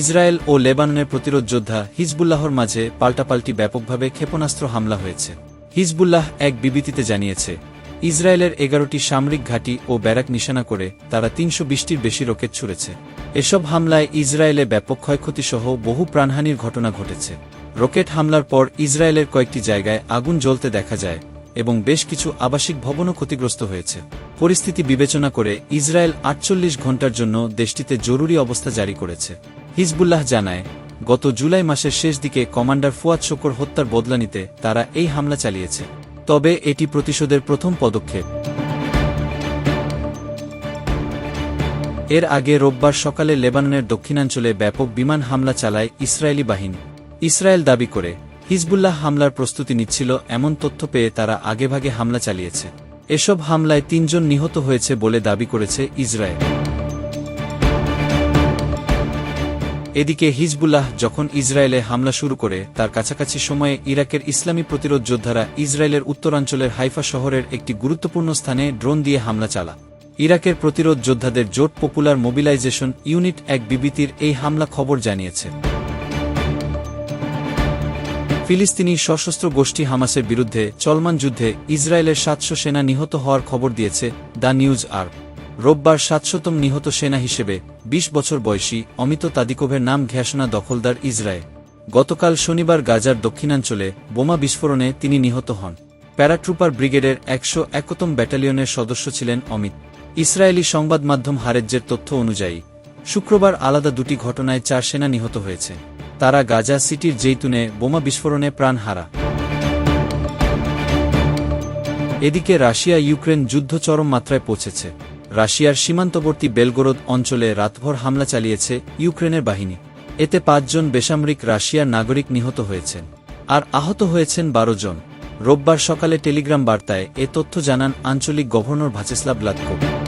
Israel ও লেবাননের প্রতিরোধ যোদ্ধা হিজবুল্লাহর মাঝে পাল্টাপাল্টি ব্যাপকভাবে ক্ষেপণাস্ত্র হামলা হয়েছে। হিজবুল্লাহ এক বিবৃতিতে জানিয়েছে, ইসরায়েলের এগারোটি সামরিক ঘাঁটি ও ব্যারাক নিশানা করে তারা তিনশো বিশটির বেশি রকেট ছুড়েছে। এসব হামলায় ইসরায়েলে ব্যাপক ক্ষয়ক্ষতিসহ বহু প্রাণহানির ঘটনা ঘটেছে। রকেট হামলার পর ইসরায়েলের কয়েকটি জায়গায় আগুন জ্বলতে দেখা যায় এবং বেশ কিছু আবাসিক ভবনও ক্ষতিগ্রস্ত হয়েছে। পরিস্থিতি বিবেচনা করে ইসরায়েল আটচল্লিশ ঘণ্টার জন্য দেশটিতে জরুরি অবস্থা জারি করেছে। হিজবুল্লাহ জানায়, গত জুলাই মাসের শেষ দিকে কমান্ডার ফুয়াদ শকর হত্যার বদলা নিতে তারা এই হামলা চালিয়েছে। তবে এটি প্রতিশোধের প্রথম পদক্ষেপ। এর আগে রোববার সকালে লেবাননের দক্ষিণাঞ্চলে ব্যাপক বিমান হামলা চালায় ইসরায়েলি বাহিনী। ইসরায়েল দাবি করে, হিজবুল্লাহ হামলার প্রস্তুতি নিচ্ছিল এমন তথ্য পেয়ে তারা আগেভাগে হামলা চালিয়েছে। এসব হামলায় তিনজন নিহত হয়েছে বলে দাবি করেছে ইসরায়েল। এদিকে হিজবুল্লাহ যখন ইসরায়েলে হামলা শুরু করে, তার কাছাকাছি সময়ে ইরাকের ইসলামী প্রতিরোধ যোদ্ধারা ইসরায়েলের উত্তরাঞ্চলের হাইফা শহরের একটি গুরুত্বপূর্ণ স্থানে ড্রোন দিয়ে হামলা চালা ইরাকের প্রতিরোধ যোদ্ধাদের জোট পপুলার মোবিলাইজেশন ইউনিট এক বিবৃতির এই হামলা খবর জানিয়েছে। ফিলিস্তিনি সশস্ত্র গোষ্ঠী হামাসের বিরুদ্ধে চলমান যুদ্ধে ইসরায়েলের সাতশো সেনা নিহত হওয়ার খবর দিয়েছে দ্য নিউজ আর রোববার সাতশোতম নিহত সেনা হিসেবে ২০ বছর বয়সী অমিত তাদিকোভের নাম ঘোষণা দখলদার ইসরায়েল। গতকাল শনিবার গাজার দক্ষিণাঞ্চলে বোমা বিস্ফোরণে তিনি নিহত হন। প্যারাট্রুপার ব্রিগেডের একশো একতম ব্যাটালিয়নের সদস্য ছিলেন অমিত। ইসরায়েলি সংবাদ মাধ্যম হারেজ্যের তথ্য অনুযায়ী, শুক্রবার আলাদা দুটি ঘটনায় চার সেনা নিহত হয়েছে। তারা গাজা সিটির জেইতুনে বোমা বিস্ফোরণে প্রাণ হারা। এদিকে রাশিয়া ইউক্রেন যুদ্ধ চরম মাত্রায় পৌঁছেছে। রাশিয়ার সীমান্তবর্তী বেলগোরদ অঞ্চলে রাতভর হামলা চালিয়েছে ইউক্রেনের বাহিনী। এতে পাঁচজন বেসামরিক রাশিয়ার নাগরিক নিহত হয়েছেন। আর আহত হয়েছেন বারো জন। রোববার সকালে টেলিগ্রাম বার্তায় এ তথ্য জানান আঞ্চলিক গভর্নর ভাচেস্লাভ লাতকো